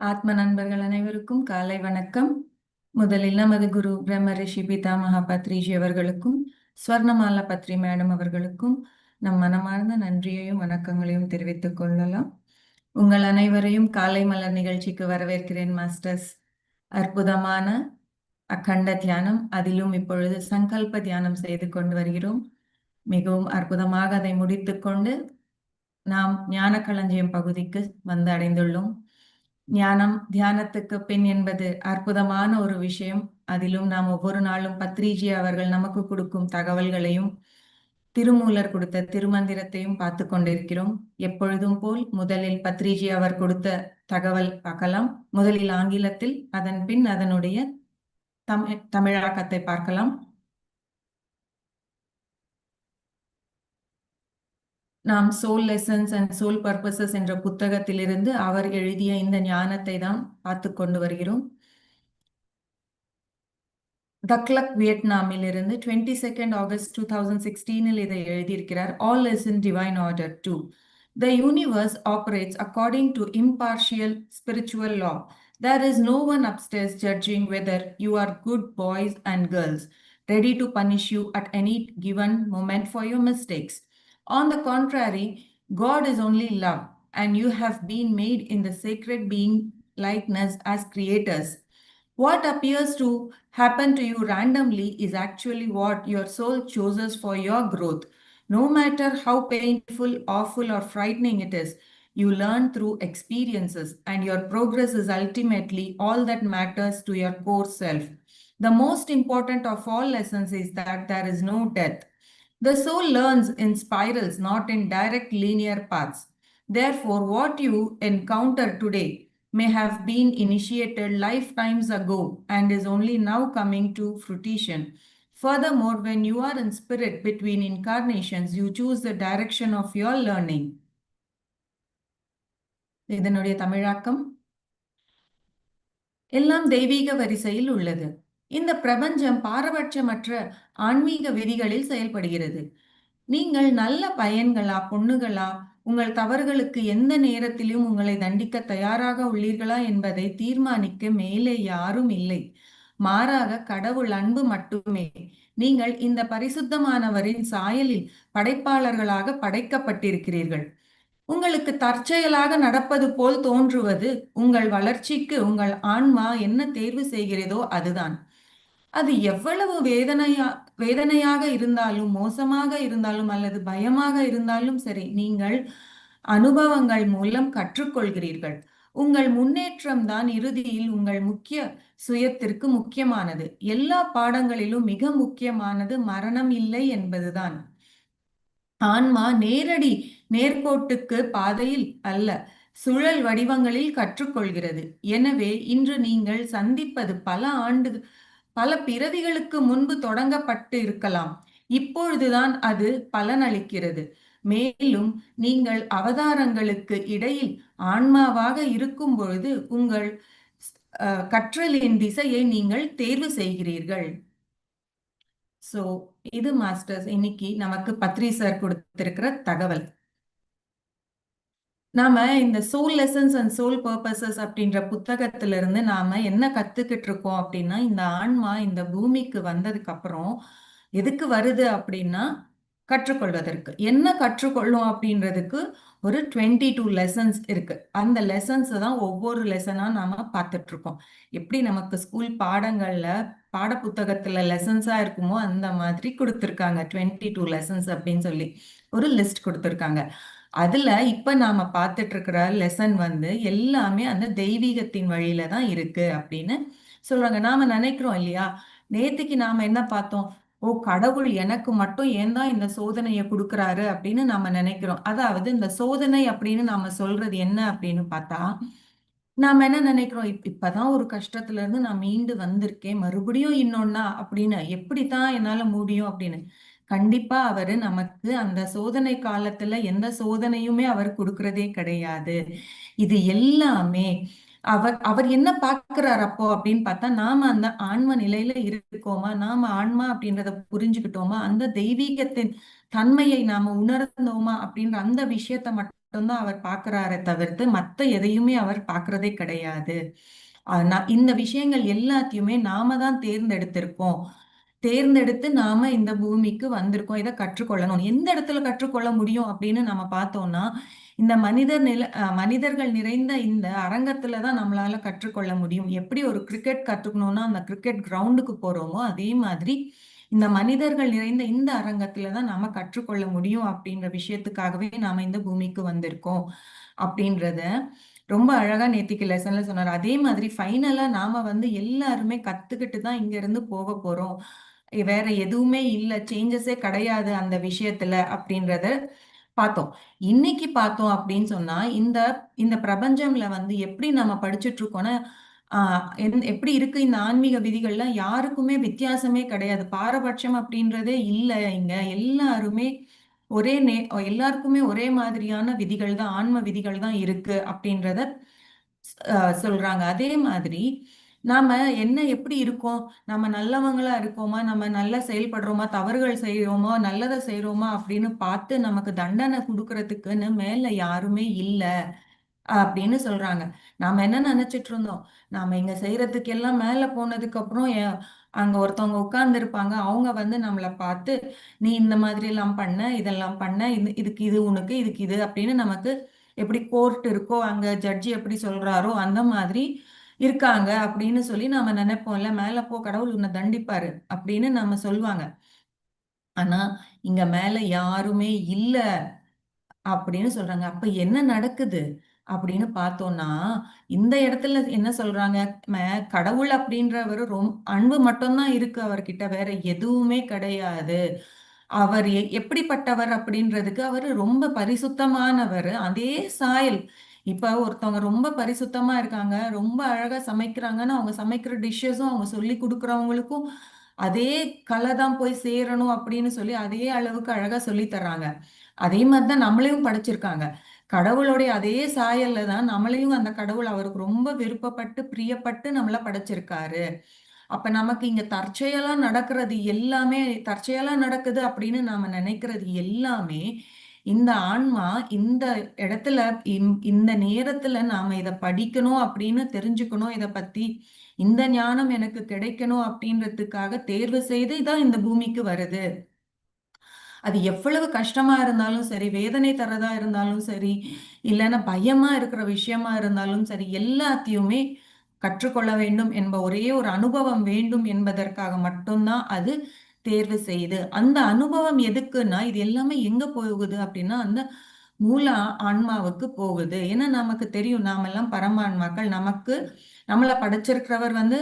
ஆத்ம நண்பர்கள் அனைவருக்கும் காலை வணக்கம். முதலில் நமது குரு பிரம்ம ரிஷி பிதா மகாபத்ரிஜி அவர்களுக்கும் ஸ்வர்ணமாலா பத்ரி மேடம் அவர்களுக்கும் நம் மனமார்ந்த நன்றியையும் வணக்கங்களையும் தெரிவித்துக் கொள்ளலாம். உங்கள் அனைவரையும் காலை மலர் நிகழ்ச்சிக்கு வரவேற்கிறேன் மாஸ்டர்ஸ். அற்புதமான அக்கண்ட தியானம். அதிலும் இப்பொழுது சங்கல்ப தியானம் செய்து கொண்டு வருகிறோம். மிகவும் அற்புதமாக அதை முடித்துக்கொண்டு நாம் ஞான களஞ்சியம் பகுதிக்கு வந்து அடைந்துள்ளோம். ஞானம் தியானத்துக்கு பின் என்பது அற்புதமான ஒரு விஷயம். அதிலும் நாம் ஒவ்வொரு நாளும் பத்ரிஜி அவர்கள் நமக்கு கொடுக்கும் தகவல்களையும் திருமூலர் கொடுத்த திருமந்திரத்தையும் பார்த்து கொண்டிருக்கிறோம். எப்பொழுதும் போல் முதலில் பத்ரிஜி அவர் கொடுத்த தகவல் பார்க்கலாம். முதலில் ஆங்கிலத்தில் அதன் பின் அதனுடைய தமிழ் தமிழாக்கத்தை பார்க்கலாம். நாம் soul lessons and soul purposes என்ற புத்தகத்திலிருந்து அவர் எழுதிய இந்த ஞானத்தை தான் பார்த்து கொண்டு வருகிறோம். தக்லக் வியட்நாமில் இருந்து twenty second August two thousand சிக்ஸ்டீனில் இதை எழுதியிருக்கிறார். All is in divine order to the universe operates according to impartial spiritual law there is no one up there judging whether you are good boys and girls ready to punish you at any given moment for your mistakes On the contrary, God is only love, and you have been made in the sacred being likeness as creators. What appears to happen to you randomly is actually what your soul chooses for your growth. No matter how painful, awful, or frightening it is, you learn through experiences, and your progress is ultimately all that matters to your core self. The most important of all lessons is that there is no death. The soul learns in spirals, not in direct linear paths. Therefore, what you encounter today may have been initiated lifetimes ago and is only now coming to fruition. Furthermore, when you are in spirit between incarnations, you choose the direction of your learning. இதனுடைய தமிழாக்கம் எல்லாம் தெய்வீக வரிசையில் உள்ளது இந்த பிரபஞ்சம் பாரபட்சமற்ற ஆன்மீக விதிகளில் செயல்படுகிறது. நீங்கள் நல்ல பையன்களா பொண்ணுகளா உங்கள் தவறுகளுக்கு எந்த நேரத்திலும் உங்களை தண்டிக்க தயாராக உள்ளீர்களா என்பதை தீர்மானிக்க மேலே யாரும் இல்லை. மாறாக கடவுள் அன்பு மட்டுமே. நீங்கள் இந்த பரிசுத்தமானவரின் சாயலில் படைப்பாளர்களாக படைக்கப்பட்டிருக்கிறீர்கள். உங்களுக்கு தற்செயலாக நடப்பது போல் தோன்றுவது உங்கள் வளர்ச்சிக்கு உங்கள் ஆன்மா என்ன தேர்வு செய்கிறதோ அதுதான். அது எவ்வளவு வேதனையா வேதனையாக இருந்தாலும் மோசமாக இருந்தாலும் அல்லது பயமாக இருந்தாலும் சரி நீங்கள் அனுபவங்கள் மூலம் கற்றுக்கொள்கிறீர்கள். உங்கள் முன்னேற்றம் தான் இறுதியில் உங்கள் முக்கிய சுயத்திற்கு முக்கியமானது. எல்லா பாடங்களிலும் மிக முக்கியமானது மரணம் இல்லை என்பதுதான். ஆன்மா நேரடி நேர்கோட்டுக்கு பாதையில் அல்ல சுழல் வடிவங்களில் கற்றுக்கொள்கிறது. எனவே இன்று நீங்கள் சந்திப்பது பல ஆண்டு பல பிறவிகளுக்கு முன்பு தொடங்கப்பட்டு இருக்கலாம். இப்பொழுதுதான் அது பலனளிக்கிறது. மேலும் நீங்கள் அவதாரங்களுக்கு இடையில் ஆன்மாவாக இருக்கும் பொழுது உங்கள் கற்றலின் திசையை நீங்கள் தேர்வு செய்கிறீர்கள். சோ இது மாஸ்டர்ஸ் இன்னைக்கு நமக்கு பத்ரி சார் கொடுத்திருக்கிற தகவல். நாம இந்த soul lessons and soul purposes அப்படின்ற புத்தகத்துல இருந்து நாம என்ன கத்துக்கிட்டு இருக்கோம் அப்படின்னா இந்த ஆன்மா இந்த பூமிக்கு வந்ததுக்கு அப்புறம் எதுக்கு வருது அப்படின்னா கற்றுக்கொள்வதற்கு. என்ன கற்றுக்கொள்ளும் அப்படின்றதுக்கு ஒரு டுவெண்ட்டி டூ லெசன்ஸ் இருக்கு. அந்த லெசன்ஸ் தான் ஒவ்வொரு லெசனா நாம பார்த்துட்டு இருக்கோம் எப்படி நமக்கு ஸ்கூல் பாடங்கள்ல பாட புத்தகத்துல லெசன்ஸா இருக்குமோ அந்த மாதிரி கொடுத்துருக்காங்க. டுவெண்ட்டி டூ லெசன்ஸ் அப்படின்னு சொல்லி ஒரு லிஸ்ட் கொடுத்துருக்காங்க. அதுல இப்ப நாம பார்த்துட்டு இருக்கிற லெசன் வந்து எல்லாமே அந்த தெய்வீகத்தின் வழியில தான் இருக்கு அப்படின்னு சொல்றாங்க. நாம நினைக்கிறோம் இல்லையா? நேத்துக்கு நாம என்ன பார்த்தோம்? ஓ கடவுள் எனக்கு மட்டும் ஏன் தான் இந்த சோதனையை கொடுக்குறாரு அப்படின்னு நாம நினைக்கிறோம். அதாவது இந்த சோதனை அப்படின்னு நாம சொல்றது என்ன அப்படின்னு பார்த்தா நாம என்ன நினைக்கிறோம்? இப் இப்பதான் ஒரு கஷ்டத்துல இருந்து நான் மீண்டு வந்திருக்கேன். மறுபடியும் இன்னொன்னா அப்படின்னு எப்படித்தான் என்னால முடியும் அப்படின்னு. கண்டிப்பா அவரு நமக்கு அந்த சோதனை காலத்துல எந்த சோதனையுமே அவர் கொடுக்கறதே கிடையாது. இது எல்லாமே அவர் அவர் என்ன பாக்குறாரு அப்போ அப்படின்னு பார்த்தா நாம அந்த ஆன்ம நிலையில இருக்கோமா நாம ஆன்மா அப்படின்றத புரிஞ்சுக்கிட்டோமா அந்த தெய்வீகத்தின் தன்மையை நாம உணர்ந்தோமா அப்படின்ற அந்த விஷயத்த மட்டும்தான் அவர் பார்க்கிறாரே தவிர்த்து மத்த எதையுமே அவர் பார்க்கறதே கிடையாது. இந்த விஷயங்கள் எல்லாத்தையுமே நாம தான் தேர்ந்தெடுத்திருக்கோம். தேர்ந்தெடுத்து நாம இந்த பூமிக்கு வந்திருக்கோம். இதை கற்றுக்கொள்ளணும். எந்த இடத்துல கற்றுக்கொள்ள முடியும் அப்படின்னு நம்ம பார்த்தோம்னா இந்த மனிதர் நில அஹ் மனிதர்கள் நிறைந்த இந்த அரங்கத்துல தான் நம்மளால கற்றுக்கொள்ள முடியும். எப்படி ஒரு கிரிக்கெட் கற்றுக்கணும்னா அந்த கிரிக்கெட் கிரவுண்டுக்கு போறோமோ அதே மாதிரி இந்த மனிதர்கள் நிறைந்த இந்த அரங்கத்துல தான் நாம கற்றுக்கொள்ள முடியும் அப்படின்ற விஷயத்துக்காகவே நாம இந்த பூமிக்கு வந்திருக்கோம் அப்படின்றத ரொம்ப அழகா நேத்திக்கு லெசன்ல சொன்னார். அதே மாதிரி ஃபைனலா நாம வந்து எல்லாருமே கத்துக்கிட்டு தான் இங்க இருந்து போக போறோம். வேற எதுவுமே இல்ல சேஞ்சஸே கிடையாது அந்த விஷயத்துல அப்படின்றத பார்த்தோம். இன்னைக்கு பார்த்தோம் அப்படின்னு சொன்னா இந்த இந்த பிரபஞ்சம்ல வந்து எப்படி நம்ம படிச்சுட்டு இருக்கோம்னா ஆஹ் எப்படி இருக்கு இந்த ஆன்மீக விதிகள்லாம் யாருக்குமே வித்தியாசமே கிடையாது. பாரபட்சம் அப்படின்றதே இல்லை இங்க. எல்லாருமே ஒரே நே எல்லாருக்குமே ஒரே மாதிரியான விதிகள் தான் ஆன்ம விதிகள் தான் இருக்கு அப்படின்றத ஆஹ் சொல்றாங்க. அதே மாதிரி நாம என்ன எப்படி இருக்கோம்? நம்ம நல்லவங்களா இருக்கோமா? நம்ம நல்லா செயல்படுறோமா? தவறுகள் செய்யறோமா நல்லதை செய்யறோமா அப்படின்னு பார்த்து நமக்கு தண்டனை கொடுக்கறதுக்குன்னு மேல யாருமே இல்ல அப்படின்னு சொல்றாங்க. நாம என்ன நினைச்சிட்டு இருந்தோம்? நாம இங்க செய்யறதுக்கு எல்லாம் மேல போனதுக்கு அப்புறம் ஏ- அங்க ஒருத்தவங்க உட்கார்ந்து இருப்பாங்க. அவங்க வந்து நம்மள பார்த்து நீ இந்த மாதிரி எல்லாம் பண்ண இதெல்லாம் பண்ண இது இதுக்கு இது உனக்கு இதுக்கு இது அப்படின்னு நமக்கு எப்படி கோர்ட் இருக்கோ அங்க ஜட்ஜி எப்படி சொல்றாரோ அந்த மாதிரி இருக்காங்க அப்படின்னு சொல்லி நாம நினைப்போம்ல மேல போ கடவுள் உன்னை தண்டிப்பாரு அப்படின்னு நம்ம சொல்லுவாங்க. ஆனா இங்க மேல யாருமே இல்ல அப்படின்னு சொல்றாங்க. அப்ப என்ன நடக்குது அப்படின்னு பார்த்தோம்னா இந்த இடத்துல என்ன சொல்றாங்க? கடவுள் அப்படின்றவர் ரொம்ப அன்பு மட்டும்தான் இருக்கு அவர்கிட்ட வேற எதுவுமே கிடையாது. அவர் எ- எப்படிப்பட்டவர் அப்படின்றதுக்கு அவர் ரொம்ப பரிசுத்தமானவர். அதே சாயல் இப்ப ஒருத்தவங்க ரொம்ப பரிசுத்தமா இருக்காங்க ரொம்ப அழகா சமைக்கிறாங்கன்னா அவங்க சமைக்கிற டிஷ்ஷஸும் அவங்க சொல்லி கொடுக்குறவங்களுக்கும் அதே கலை தான் போய் சேரணும் அப்படின்னு சொல்லி அதே அளவுக்கு அழகா சொல்லி தர்றாங்க. அதே மாதிரிதான் நம்மளையும் படைச்சிருக்காங்க. கடவுளுடைய அதே சாயல்ல தான் நம்மளையும் அந்த கடவுள் அவருக்கு ரொம்ப விருப்பப்பட்டு பிரியப்பட்டு நம்மள படைச்சிருக்காரு. அப்ப நமக்கு இங்க தற்செயலா நடக்கிறது எல்லாமே தற்செயலா நடக்குது அப்படின்னு நாம நினைக்கிறது எல்லாமே இந்த ஆன்மா இந்த இடத்துல இந்த நேரத்துல நாம இத படிக்கணும் அப்படின்னு தெரிஞ்சுக்கணும் இத பத்தி இந்த ஞானம் எனக்கு கிடைக்கணும் அப்படின்றதுக்காக தேர்வு செய்து தான் இந்த பூமிக்கு வருது. அது எவ்வளவு கஷ்டமா இருந்தாலும் சரி வேதனை தரதா இருந்தாலும் சரி இல்லைன்னா பயமா இருக்கிற விஷயமா இருந்தாலும் சரி எல்லாத்தையுமே கற்றுக்கொள்ள வேண்டும் என்ப ஒரே ஒரு அனுபவம் வேண்டும் என்பதற்காக மட்டும்தான் அது தேர்வு செய்யுது அந்த அனுபவம் எதுக்குன்னா இது எல்லாமே எங்க போகுது அப்படின்னா அந்த மூல ஆன்மாவுக்கு போகுது. ஏன்னா நமக்கு தெரியும் நாமெல்லாம் பரமான்மாக்கள். நமக்கு நம்மளை படைச்சிருக்கிறவர் வந்து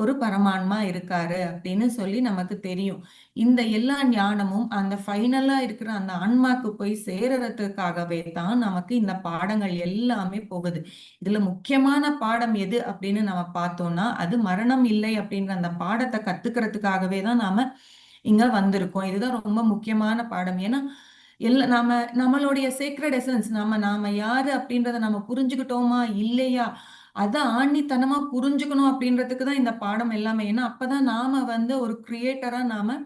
ஒரு பரமான்மா இருக்காரு அப்படின்னு சொல்லி நமக்கு தெரியும். இந்த எல்லா ஞானமும் அந்த ஃபைனலா இருக்கிற அந்த ஆன்மாக்கு போய் சேரறதுக்காகவே தான் நமக்கு இந்த பாடங்கள் எல்லாமே போகுது. இதுல முக்கியமான பாடம் எது அப்படின்னு நம்ம பார்த்தோம்னா அது மரணம் இல்லை அப்படின்ற அந்த பாடத்தை கத்துக்கிறதுக்காகவே தான் நாம இங்க வந்திருக்கோம். இதுதான் ரொம்ப முக்கியமான பாடம். ஏன்னா எல்லா நாம நம்மளுடைய சீக்ரெட் எசன்ஸ் நாம நாம யாரு அப்படின்றத நம்ம புரிஞ்சுக்கிட்டோமா இல்லையா? அதை ஆணித்தனமா புரிஞ்சுக்கணும் அப்படின்றதுக்கு தான் இந்த பாடம் எல்லாமே. ஏன்னா அப்பதான் நாம வந்து ஒரு கிரியேட்டரா நாம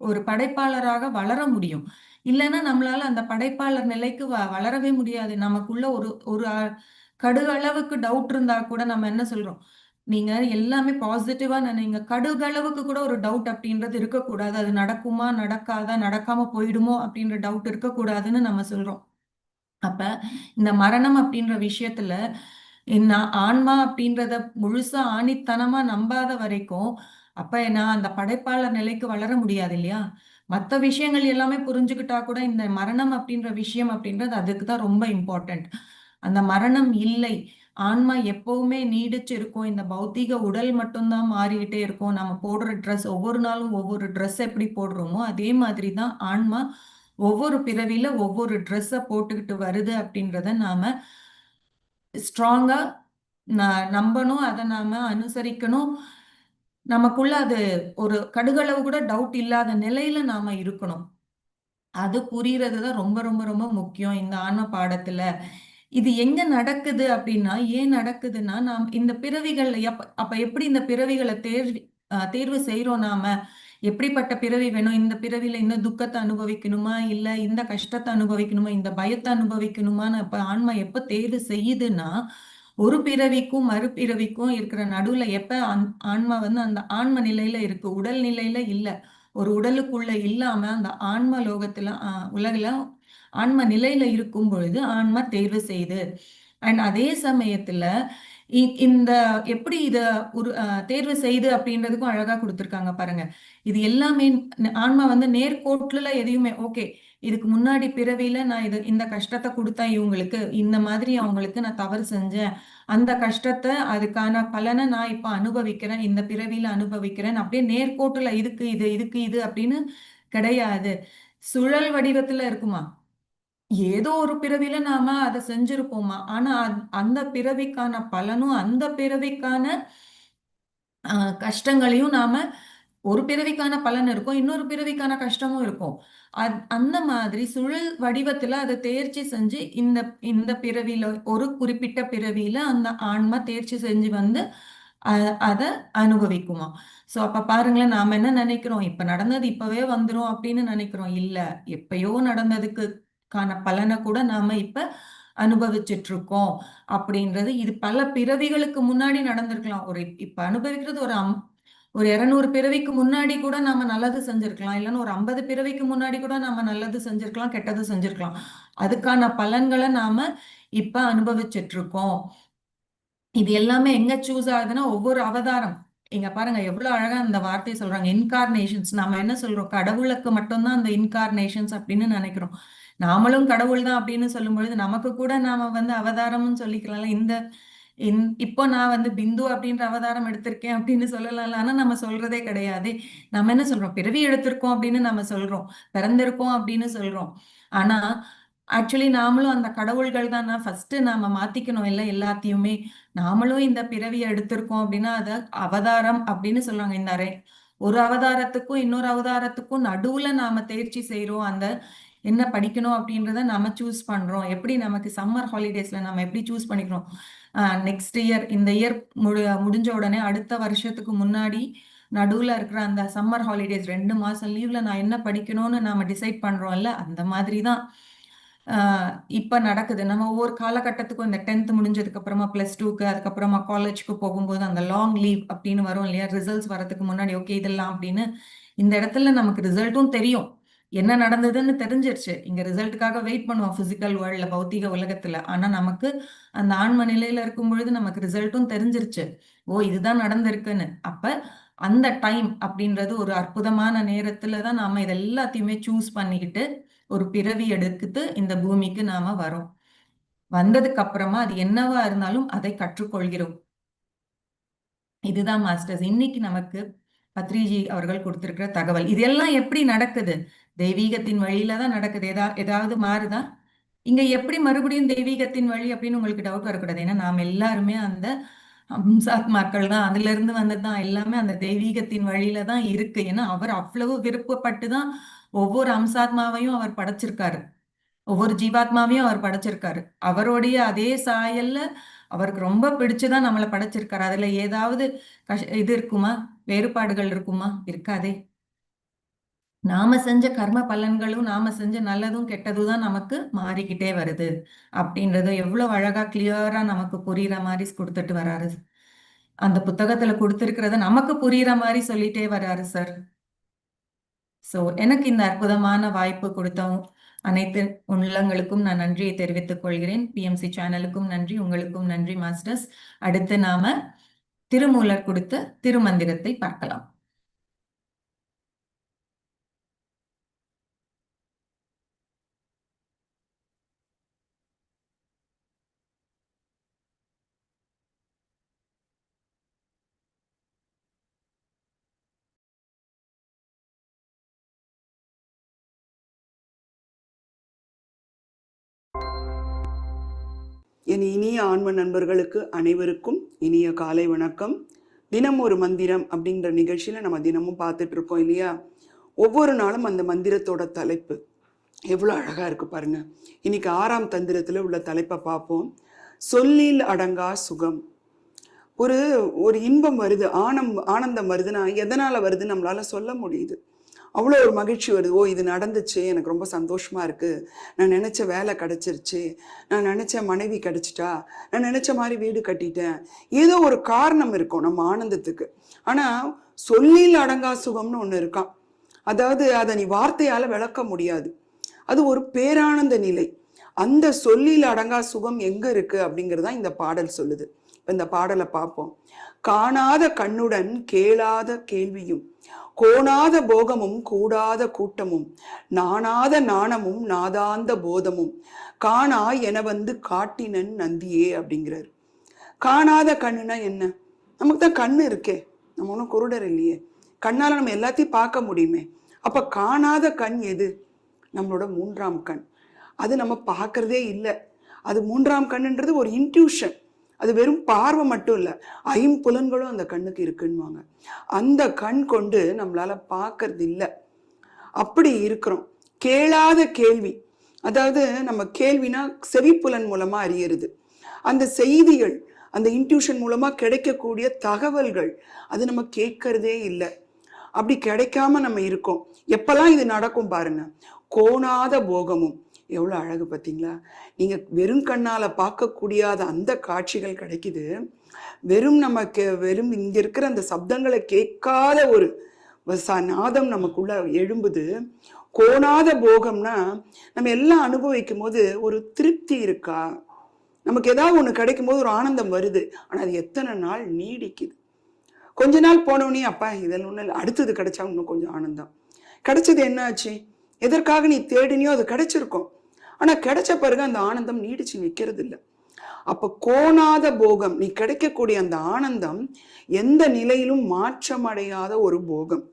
ஒரு படைப்பாளராக வளர முடியும். இல்லைன்னா நம்மளால அந்த படைப்பாளர் நிலைக்கு வ வளரவே முடியாது. நமக்குள்ள ஒரு ஒரு கடுகளவுக்கு டவுட் இருந்தா கூட நம்ம என்ன சொல்றோம்? நீங்க எல்லாமே பாசிட்டிவா நினைங்க. கடுகளவுக்கு கூட ஒரு டவுட் அப்படின்றது இருக்கக்கூடாது. அது நடக்குமா நடக்காதா நடக்காம போயிடுமோ அப்படின்ற டவுட் இருக்கக்கூடாதுன்னு நம்ம சொல்றோம். அப்ப இந்த மரணம் அப்படின்ற விஷயத்துல நான் ஆன்மா அப்படின்றத முழுசா ஆணித்தனமா நம்பாத வரைக்கும் அப்ப நான் அந்த படைப்பாளர் நிலைக்கு வளர முடியாது இல்லையா? மற்ற விஷயங்கள் எல்லாமே புரிஞ்சுக்கிட்டா கூட இந்த மரணம் அப்படின்ற விஷயம் அப்படின்றது அதுக்கு தான் ரொம்ப இம்பார்ட்டன்ட் அந்த மரணம் இல்லை. ஆன்மா எப்பவுமே நீடிச்சு இருக்கும். இந்த பௌத்திக உடல் மட்டும்தான் மாறிக்கிட்டே இருக்கும். நம்ம போடுற ட்ரெஸ் ஒவ்வொரு நாளும் ஒவ்வொரு ட்ரெஸ் எப்படி போடுறோமோ அதே மாதிரி தான் ஆன்மா ஒவ்வொரு பிறவியில ஒவ்வொரு ட்ரெஸ்ஸை போட்டுக்கிட்டு வருது அப்படின்றத நாம ஸ்ட்ராங்கா நம்பணும். அதை நாம அனுசரிக்கணும். நமக்குள்ள அது ஒரு கடுகளவு கூட டவுட் இல்லாத நிலையில நாம இருக்கணும். அது புரியறது தான் ரொம்ப ரொம்ப ரொம்ப முக்கியம். இந்த ஆன்ம பாடத்துல இது எங்க நடக்குது அப்படின்னா ஏன் நடக்குதுன்னா நாம் இந்த பிறவிகள் எப்ப அப்ப எப்படி இந்த பிறவிகளை தேர்வு தேர்வு செய்யறோம் நாம? எப்படிப்பட்ட பிறவி வேணும்? இந்த பிறவில இந்த துக்கத்தை அனுபவிக்கணுமா? இல்ல இந்த கஷ்டத்தை அனுபவிக்கணுமா? இந்த பயத்தை அனுபவிக்கணுமான்னு இப்ப ஆன்மா எப்ப தேர்வு செய்யுதுன்னா ஒரு பிறவிக்கும் மறுபிறவிக்கும் இருக்கிற நடுவுல எப்ப ஆன்மா வந்து அந்த ஆன்ம நிலையில இருக்கு? உடல் நிலையில இல்ல. ஒரு உடலுக்குள்ள இல்லாம அந்த ஆன்ம லோகத்துல உலகில ஆன்ம நிலையில இருக்கும் பொழுது ஆன்மா தேர்வு செய்து. அண்ட் அதே சமயத்துல இந்த எப்படி இத ஒரு தேர்வு செய்து அப்படின்றதுக்கும் அழகா கொடுத்துருக்காங்க பாருங்க. இது எல்லாமே ஆன்மா வந்து நேர்கோட்டுல எதையுமே ஓகே இதுக்கு முன்னாடி பிறவியில நான் இது இந்த கஷ்டத்தை கொடுத்தேன் இவங்களுக்கு இந்த மாதிரி அவங்களுக்கு நான் தவறு செஞ்சேன். அந்த கஷ்டத்தை அதுக்கான பலனை நான் இப்ப அனுபவிக்கிறேன் இந்த பிறவியில அனுபவிக்கிறேன். அப்படியே நேர்கோட்டுல இதுக்கு இது இதுக்கு இது அப்படின்னு கிடையாது. சுழல் வடிவத்துல இருக்குமா? ஏதோ ஒரு பிறவில நாம அதை செஞ்சிருப்போமா? ஆனா அந்த பிறவிக்கான பலனும் அந்த பிறவிக்கான கஷ்டங்களையும் நாம ஒரு பிறவிக்கான பலன் இருக்கும் இன்னொரு பிறவிக்கான கஷ்டமும் இருக்கும். அந்த மாதிரி சுழல் வடிவத்துல அதை தேர்ச்சி செஞ்சு இந்த இந்த பிறவியில ஒரு குறிப்பிட்ட பிறவியில அந்த ஆன்மா தேர்ச்சி செஞ்சு வந்து அதை அனுபவிக்குமா? ஸோ அப்ப பாருங்களேன் நாம என்ன நினைக்கிறோம்? இப்ப நடந்தது இப்பவே வந்துரும் அப்படின்னு நினைக்கிறோம். இல்ல எப்பயோ நடந்ததுக்கு கான பலனை கூட நாம இப்ப அனுபவிச்சுட்டு இருக்கோம் அப்படின்றது. இது பல பிறவிகளுக்கு முன்னாடி நடந்திருக்கலாம். ஒரு இப்ப அனுபவிக்கிறது ஒரு அம் ஒரு இருநூறு பிறவிக்கு முன்னாடி கூட நாம நல்லது செஞ்சிருக்கலாம். இல்லைன்னா ஒரு ஐம்பது பிறவிக்கு முன்னாடி கூட நாம நல்லது செஞ்சிருக்கலாம் கெட்டது செஞ்சிருக்கலாம். அதுக்கான பலன்களை நாம இப்ப அனுபவிச்சுட்டு இருக்கோம் இது எல்லாமே எங்க சூஸ் ஆகுதுன்னா ஒவ்வொரு அவதாரம். இங்க பாருங்க எவ்வளவு அழகா அந்த வார்த்தையை சொல்றாங்க. இன்கார்னேஷன்ஸ் நாம என்ன சொல்றோம்? கடவுளுக்கு மட்டும்தான் அந்த இன்கார்னேஷன்ஸ் அப்படின்னு நினைக்கிறோம். நாமளும் கடவுள் தான் அப்படின்னு சொல்லும்பொழுது நமக்கு கூட நாம வந்து அவதாரம்னு சொல்லிக்கலாம்ல. இந்த இப்போ நான் வந்து பிந்து அப்படின்ற அவதாரம் எடுத்திருக்கேன் அப்படின்னு சொல்லலாம்ல. ஆனா நம்ம சொல்றதே கிடையாது. நம்ம என்ன சொல்றோம்? பிறவி எடுத்திருக்கோம் அப்படின்னு நம்ம சொல்றோம். பிறந்திருக்கோம் அப்படின்னு சொல்றோம். ஆனா ஆக்சுவலி நாமளும் அந்த கடவுள்கள் தான். ஃபர்ஸ்ட் நாம மாத்திக்கணும் இல்லை எல்லாத்தையுமே. நாமளும் இந்த பிறவியை எடுத்திருக்கோம் அப்படின்னா அதை அவதாரம் அப்படின்னு சொல்லுவாங்க. இந்த ஒரு அவதாரத்துக்கும் இன்னொரு அவதாரத்துக்கும் நடுவுல நாம தேர்ச்சி செய்யறோம் அந்த என்ன படிக்கணும் அப்படின்றத நம்ம சூஸ் பண்றோம். எப்படி நமக்கு சம்மர் ஹாலிடேஸ்ல நம்ம எப்படி சூஸ் பண்ணிக்கிறோம்? நெக்ஸ்ட் இயர் இந்த இயர் முடி முடிஞ்ச உடனே அடுத்த வருஷத்துக்கு முன்னாடி நடுவுல இருக்கிற அந்த சம்மர் ஹாலிடேஸ் ரெண்டு மாசம் லீவ்ல நான் என்ன படிக்கணும்னு நாம டிசைட் பண்ணுறோம்ல அந்த மாதிரி தான் இப்ப நடக்குது. நம்ம ஒவ்வொரு காலகட்டத்துக்கும் இந்த டென்த் முடிஞ்சதுக்கு அப்புறமா பிளஸ் டூக்கு அதுக்கப்புறமா காலேஜ்க்கு போகும்போது அந்த லாங் லீவ் அப்படின்னு வரும் இல்லையா? ரிசல்ட்ஸ் வரதுக்கு முன்னாடி ஓகே இதெல்லாம் அப்படின்னு இந்த இடத்துல நமக்கு ரிசல்ட்டும் தெரியும். என்ன நடந்ததுன்னு தெரிஞ்சிருச்சு. இங்க ரிசல்ட்டுக்காக வெயிட் பண்ணுவோம் பிசிக்கல் வேர்ல்ட்ல பௌத்திக உலகத்துல. ஆனா நமக்கு அந்த ஆன்ம நிலையில இருக்கும் பொழுது நமக்கு ரிசல்ட்டும் தெரிஞ்சிருச்சு. ஓ இதுதான் நடந்திருக்குன்னு. அப்ப அந்த டைம் அப்படின்றது ஒரு அற்புதமான நேரத்துல தான் நாம இது எல்லாத்தையுமே சூஸ் பண்ணிக்கிட்டு ஒரு பிறவி எடுத்து இந்த பூமிக்கு நாம வரோம். வந்ததுக்கு அப்புறமா அது என்னவா இருந்தாலும் அதை கற்றுக்கொள்கிறோம். இதுதான் மாஸ்டர்ஸ் இன்னைக்கு நமக்கு பத்ரிஜி அவர்கள் கொடுத்திருக்கிற தகவல். இதெல்லாம் எப்படி நடக்குது? தெய்வீகத்தின் வழியில தான் நடக்குது. எதா ஏதாவது மாறுதா? இங்க எப்படி மறுபடியும் தெய்வீகத்தின் வழி அப்படின்னு உங்களுக்கு டவுட் வரக்கூடாது. ஏன்னா நாம் எல்லாருமே அந்த அம்சாத்மாக்கள் தான். அதுல இருந்து வந்ததுதான் எல்லாமே அந்த தெய்வீகத்தின் வழியில தான் இருக்கு. ஏன்னா அவர் அவ்வளவு விருப்பப்பட்டு தான் ஒவ்வொரு அம்சாத்மாவையும் அவர் படைச்சிருக்காரு. ஒவ்வொரு ஜீவாத்மாவையும் அவர் படைச்சிருக்காரு. அவருடைய அதே சாயல்ல அவருக்கு ரொம்ப பிடிச்சுதான் நம்மளை படைச்சிருக்காரு. அதுல ஏதாவது கஷ் இது இருக்குமா? வேறுபாடுகள் இருக்குமா? இருக்காதே. நாம செஞ்ச கர்ம பலன்களும் நாம செஞ்ச நல்லதும் கெட்டதும் தான் நமக்கு மாறிக்கிட்டே வருது. அப்படின்றது எவ்வளவு அழகா கிளியரா நமக்கு புரியுற மாதிரி கொடுத்துட்டு வராரு. அந்த புத்தகத்துல கொடுத்துருக்கிறத நமக்கு புரியுற மாதிரி சொல்லிட்டே வராரு சார் ஸோ எனக்கு இந்த அற்புதமான வாய்ப்பு கொடுத்தோம் அனைத்து உள்ளங்களுக்கும் நான் நன்றியை தெரிவித்துக் கொள்கிறேன். பிஎம்சி சேனலுக்கும் நன்றி உங்களுக்கும் நன்றி மாஸ்டர்ஸ் அடுத்து நாம திருமூலர் கொடுத்த திருமந்திரத்தை பார்க்கலாம். இனிய ஆன்ம நண்பர்களுக்கு அனைவருக்கும் இனிய காலை வணக்கம். தினம் ஒரு மந்திரம் அப்படின்ற நிகழ்ச்சியில் நம்ம தினமும் பார்த்துட்டு இருக்கோம் இல்லையா? ஒவ்வொரு நாளும் அந்த மந்திரத்தோட தலைப்பு. எவ்வளோ அழகாக இருக்குது பாருங்க. இன்னைக்கு ஆறாம் தந்திரத்தில் உள்ள தலைப்பை பார்ப்போம். சொல்லில் அடங்கா சுகம். ஒரு ஒரு இன்பம் வருது ஆனம் ஆனந்தம் வருதுன்னா எதனால வருதுன்னு நம்மளால சொல்ல முடியுது. அவ்வளோ ஒரு மகிழ்ச்சி வருது. ஓ இது நடந்துச்சு. எனக்கு ரொம்ப சந்தோஷமா இருக்கு. நான் நினைச்ச வேலை கிடைச்சிருச்சு. நான் நினைச்ச மனைவி கிடைச்சிட்டா? நான் நினைச்ச மாதிரி வீடு கட்டிட்டேன். ஏதோ ஒரு காரணம் இருக்கும் நம்ம ஆனந்தத்துக்கு. ஆனா சொல்லில் அடங்கா சுகம்னு ஒன்று இருக்கான் அதாவது அதை நீ வார்த்தையால விளக்க முடியாது. அது ஒரு பேரானந்த நிலை. அந்த சொல்லில் அடங்கா சுகம் எங்க இருக்கு அப்படிங்கிறது தான் இந்த பாடல் சொல்லுது. இந்த பாடலை பார்ப்போம் காணாத கண்ணுடன் கேளாத கேள்வியும் கோணாத போகமும் கூடாத கூட்டமும் நாணாத நாணமும் நாதாந்த போதமும் காணா என வந்து காட்டினன் நந்தியே அப்படிங்கிறாரு. காணாத கண்ணுனா என்ன? நமக்கு தான் கண்ணு இருக்கே. நம்ம ஒன்றும் குருடர் இல்லையே. கண்ணால் நம்ம எல்லாத்தையும் பார்க்க முடியுமே. அப்போ காணாத கண் எது? நம்மளோட மூன்றாம் கண். அது நம்ம பார்க்கறதே இல்லை. அது மூன்றாம் கண்ணுன்றது ஒரு இன்ட்யூஷன் அது வெறும் பார்வை மட்டும் இல்லை ஐம்புலன்களும் அந்த கண்ணுக்கு இருக்குன்னுவாங்க. அந்த கண் கொண்டு நம்மளால பார்க்கறது இல்லை. அப்படி இருக்கிறோம். கேளாத கேள்வி. அதாவது நம்ம கேள்வினா செவிப்புலன் மூலமா அறியறது. அந்த செய்திகள் அந்த இன்ட்யூஷன் மூலமா கிடைக்கக்கூடிய தகவல்கள் அது நம்ம கேட்கறதே இல்லை. அப்படி கிடைக்காம நம்ம இருக்கோம். எப்பெல்லாம் இது நடக்கும் பாருங்க. கோணாத போகமும். எவ்வளோ அழகு பார்த்தீங்களா? நீங்கள் வெறும் கண்ணால் பார்க்கக்கூடியாத அந்த காட்சிகள் கிடைக்குது. வெறும் நமக்கு வெறும் இங்கே இருக்கிற அந்த சப்தங்களை கேட்காத ஒரு நாதம் நமக்குள்ள எழும்புது. கோணாத போகம்னா நம்ம எல்லாம் அனுபவிக்கும் போது ஒரு திருப்தி இருக்கா? நமக்கு ஏதாவது ஒன்று கிடைக்கும் போது ஒரு ஆனந்தம் வருது. ஆனால் அது எத்தனை நாள் நீடிக்குது. கொஞ்ச நாள் போனவனே அப்பா இதெல்லாம் ஒன்றும் இல்லை. அடுத்தது கிடைச்சா இன்னும் கொஞ்சம் ஆனந்தம். கிடைச்சது என்ன ஆச்சு எதற்காக நீ தேடினியோ அது கிடைச்சிருக்கும். ஆனா கிடைச்ச பிறகு அந்த ஆனந்தம் நீடிச்சு நிக்கிறது இல்லை அப்ப கோணாத போகம் நீ கிடைக்கக்கூடிய அந்த ஆனந்தம் எந்த நிலையிலும் மாற்றமடையாத ஒரு போகம்.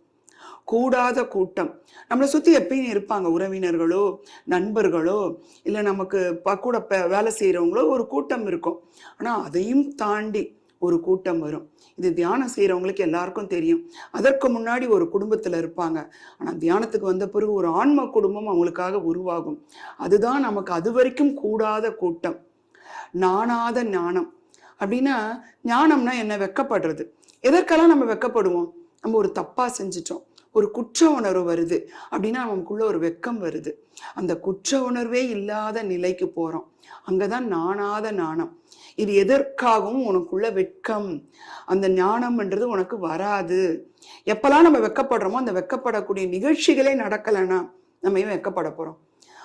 கூடாத கூட்டம். நம்மளை சுத்தி எப்பயும் இருப்பாங்க உறவினர்களோ நண்பர்களோ இல்லை நமக்கு கூட வேலை செய்யறவங்களோ ஒரு கூட்டம் இருக்கும். ஆனா அதையும் தாண்டி ஒரு கூட்டம் வரும். இது தியானம் செய்கிறவங்களுக்கு எல்லாருக்கும் தெரியும். அதற்கு முன்னாடி ஒரு குடும்பத்தில் இருப்பாங்க. ஆனால் தியானத்துக்கு வந்த பிறகு ஒரு ஆன்ம குடும்பம் அவங்களுக்காக உருவாகும். அதுதான் நமக்கு அது வரைக்கும் கூடாத கூட்டம். நாணாத ஞானம். அப்படின்னா ஞானம்னா என்ன? வெக்கப்படுறது. எதற்கெல்லாம் நம்ம வெக்கப்படுவோம்? நம்ம ஒரு தப்பாக செஞ்சிட்டோம். ஒரு குற்ற உணர்வு வருது அப்படின்னா நமக்குள்ள ஒரு வெக்கம் வருது. அந்த குற்ற உணர்வே இல்லாத நிலைக்கு போறோம். அங்கதான் நாணாத நாணம். இது எதற்காகவும் உனக்குள்ள வெட்கம். அந்த ஞானம்ன்றது உனக்கு வராது. எப்பெல்லாம் நம்ம வெக்கப்படுறோமோ அந்த வெக்கப்படக்கூடிய நிகழ்ச்சிகளே நடக்கலைன்னா நம்ம ஏன் வெக்கப்பட போறோம்?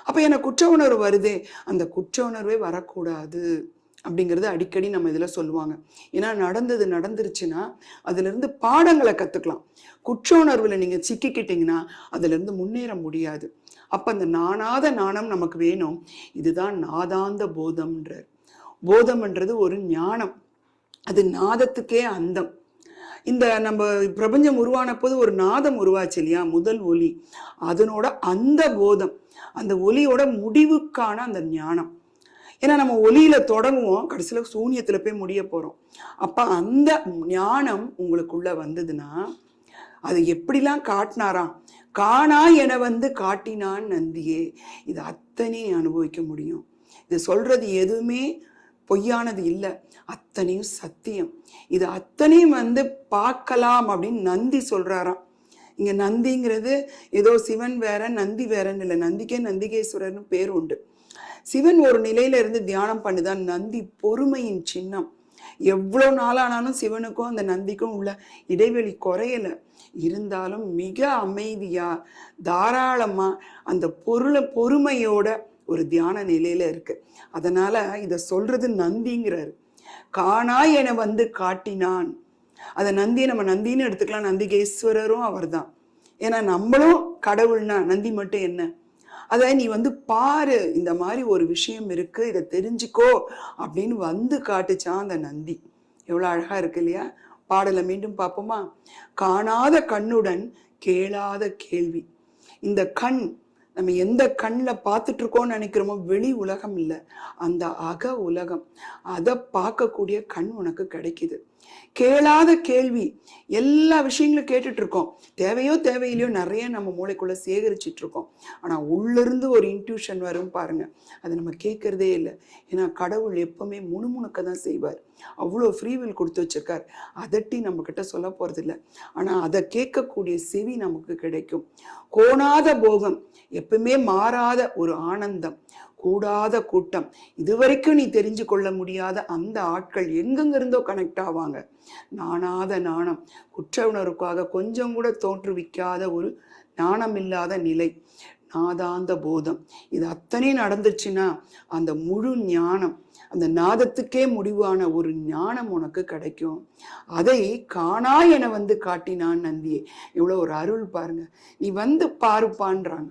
அப்ப எனக்கு குற்ற உணர்வு வருதே. அந்த குற்ற உணர்வே வரக்கூடாது. அப்படிங்கிறது அடிக்கடி நம்ம இதில் சொல்லுவாங்க. ஏன்னா நடந்தது நடந்துருச்சுன்னா அதுலேருந்து பாடங்களை கற்றுக்கலாம் குற்ற உணர்வில் நீங்கள் சிக்கிக்கிட்டீங்கன்னா அதுலேருந்து முன்னேற முடியாது. அப்போ அந்த நாணாத நாணம் நமக்கு வேணும். இதுதான் நாதாந்த போதம்ன்றார். போதம்ன்றது ஒரு ஞானம். அது நாதத்துக்கே அந்தம். இந்த நம்ம பிரபஞ்சம் உருவான போது ஒரு நாதம் உருவாச்சு இல்லையா? முதல் ஒலி. அதனோட அந்த போதம். அந்த ஒலியோட முடிவுக்கான அந்த ஞானம். ஏன்னா நம்ம ஒலியில தொடங்குவோம். கடைசியில சூனியத்துல போய் முடிய போறோம். அப்ப அந்த ஞானம் உங்களுக்குள்ள வந்ததுன்னா அது எப்படிலாம் காட்டினாராம்? காணா என வந்து காட்டினான் நந்தியே. இது அத்தனையும் அனுபவிக்க முடியும். இது சொல்றது எதுவுமே பொய்யானது இல்லை. அத்தனையும் சத்தியம். இது அத்தனையும் வந்து பார்க்கலாம் அப்படின்னு நந்தி சொல்றாராம். இங்க நந்திங்கிறது ஏதோ சிவன் வேற நந்தி வேறன்னு இல்லை. நந்திக்கே நந்திகேஸ்வரர்னு பேர் உண்டு. சிவன் ஒரு நிலையில இருந்து தியானம் பண்ணுதான் நந்தி பொறுமையின் சின்னம். எவ்வளோ நாளானாலும் சிவனுக்கும் அந்த நந்திக்கும் உள்ள இடைவெளி குறையலை. இருந்தாலும் மிக அமைதியா தாராளமா அந்த பொருளை பொறுமையோட ஒரு தியான நிலையில இருக்கு. அதனால இதை சொல்றது நந்திங்கிறாரு. காணா என வந்து காட்டினான். அதை நந்தியை நம்ம நந்தின்னு எடுத்துக்கலாம். நந்திகேஸ்வரரும் அவர்தான். ஏன்னா நம்மளும் கடவுள்னா நந்தி மட்டும் என்ன? அதை நீ வந்து பாரு இந்த மாதிரி ஒரு விஷயம் இருக்கு இதை தெரிஞ்சுக்கோ அப்படின்னு வந்து காட்டுச்சான் அந்த நந்தி. எவ்வளோ அழகா இருக்கு இல்லையா? பாடலை மீண்டும் பார்ப்போமா? காணாத கண்ணுடன் கேளாத கேள்வி. இந்த கண் நம்ம எந்த கண்ணில் பார்த்துட்டு இருக்கோம்னு நினைக்கிறோமோ வெளி உலகம் இல்லை. அந்த அக உலகம். அதை பார்க்கக்கூடிய கண் உனக்கு கிடைக்குது. கேளாத கேள்வி. எல்லா விஷயங்களும் கேட்டுட்டு இருக்கோம் தேவையோ தேவையில்லையோ நிறைய நம்ம மூளைக்குள்ள சேகரிச்சிட்டு இருக்கோம் ஆனா உள்ளிருந்து ஒரு இன்ட்யூஷன் வரும் பாருங்க. அதை நம்ம கேட்கறதே இல்லை. ஏன்னா கடவுள் எப்பவுமே முணுமுணுக்க தான் செய்வார். அவ்வளோ ஃப்ரீவில் கொடுத்து வச்சிருக்கார். அதட்டி நம்ம கிட்ட சொல்ல போறது இல்லை ஆனா அதை கேட்கக்கூடிய செவி நமக்கு கிடைக்கும். கோணாத போகம் எப்பவுமே மாறாத ஒரு ஆனந்தம். கூடாத கூட்டம். இதுவரைக்கும் நீ தெரிஞ்சு கொள்ள முடியாத அந்த ஆட்கள் எங்கெங்கிருந்தோ கனெக்ட் ஆவாங்க. நாணாத நாணம். குற்ற உணர்வுக்காக கொஞ்சம் கூட தோற்றுவிக்காத ஒரு நாணம் இல்லாத நிலை. நாதாந்த போதம். இது அத்தனை நடந்துச்சுன்னா அந்த முழு ஞானம் அந்த நாதத்துக்கே முடிவான ஒரு ஞானம் உனக்கு கிடைக்கும். அதை காணா என வந்து காட்டினான் நந்தியே. இவ்வளோ ஒரு அருள் பாருங்க. நீ வந்து பாருப்பான்றாங்க.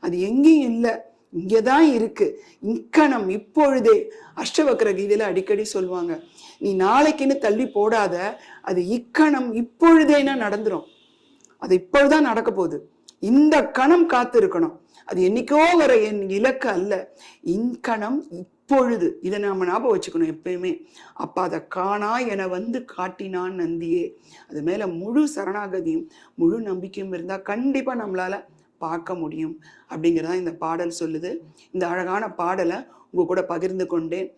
அது எங்கேயும் இல்லை. இங்கே தான் இருக்கு. இக்கணம் இப்பொழுதே. அஷ்டவக்கர கீதையில அடிக்கடி சொல்லுவாங்க. நீ நாளைக்குன்னு தள்ளி போடாத. அது இக்கணம் இப்பொழுதேனா நடந்துரும். அது இப்பொழுதுதான் நடக்க போகுது. இந்த கணம் காத்து இருக்கணும் அது என்னைக்கோ வர என் இலக்கு அல்ல. இன்கணம் இப்பொழுது. இதை நாம ஞாபகம் வச்சுக்கணும் எப்பயுமே. அப்ப அதை காணா என வந்து காட்டினான் நந்தியே. அது மேல முழு சரணாகதியும் முழு நம்பிக்கையும் இருந்தா கண்டிப்பா நம்மளால பார்க்க முடியும் அப்படிங்கிறதா இந்த பாடல் சொல்லுது. இந்த அழகான பாடலை உங்க கூட பகிர்ந்து கொண்டேன்.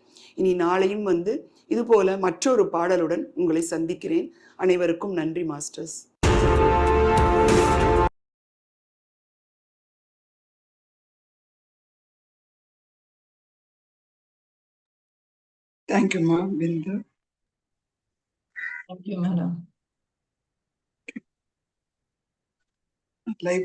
இனி நாளையும் வந்து இது போல மற்றொரு பாடலுடன் உங்களை சந்திக்கிறேன். அனைவருக்கும் நன்றி மாஸ்டர்ஸ். தேங்க்யூம்மா பிந்து தேங்க்யூ மேடம் லைவ்